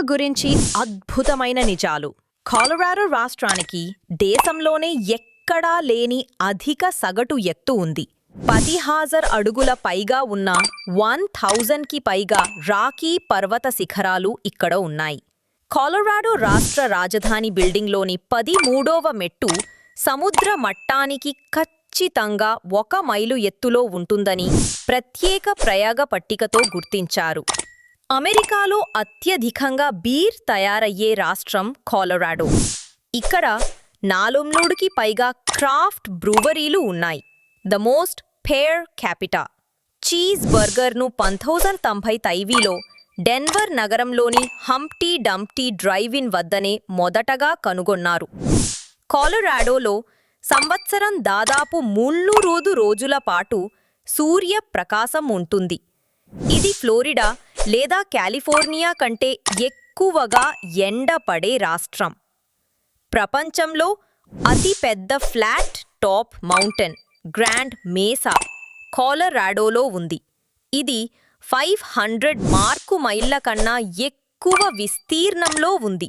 గురించి అద్భుతమైన నిజాలు. కాలరాడో రాష్ట్రానికి దేశంలోనే ఎక్కడా లేని అధిక సగటు ఎత్తు ఉంది. పది హాజర్ అడుగుల పైగా ఉన్న వన్ థౌజండ్కి పైగా రాకీ పర్వత శిఖరాలు ఇక్కడ ఉన్నాయి. కాలరాడో రాష్ట్ర రాజధాని బిల్డింగ్లోని పది మూడవ మెట్టు సముద్ర మట్టానికి ఖచ్చితంగా ఒక మైలు ఎత్తులో ఉంటుందని ప్రత్యేక ప్రయాగ పట్టికతో గుర్తించారు. అమెరికాలో అత్యధికంగా బీర్ తయారయ్యే రాష్ట్రం కాలరాడో. ఇక్కడ నాలుగుకి పైగా క్రాఫ్ట్ బ్రూవరీలు ఉన్నాయి. The most per capita. Cheese బర్గర్ను పంతొమ్మిది తొంభై తైవీలో డెన్వర్ నగరంలోని హంప్టీ డంప్టీ డ్రైవ్ ఇన్ వద్దనే మొదటగా కనుగొన్నారు. కాలరాడోలో సంవత్సరం దాదాపు మున్నూరోదు రోజుల పాటు సూర్య ప్రకాశం ఉంటుంది. ఇది ఫ్లోరిడా లేదా కాలిఫోర్నియా కంటే ఎక్కువగా ఎండ పడే రాష్ట్రం. ప్రపంచంలో అతి పెద్ద flat top mountain Grand Mesa కోలరాడోలో ఉంది. ఇది ఫైవ్ హండ్రెడ్ మార్కు మైళ్ళ కన్నా ఎక్కువ విస్తీర్ణంలో ఉంది.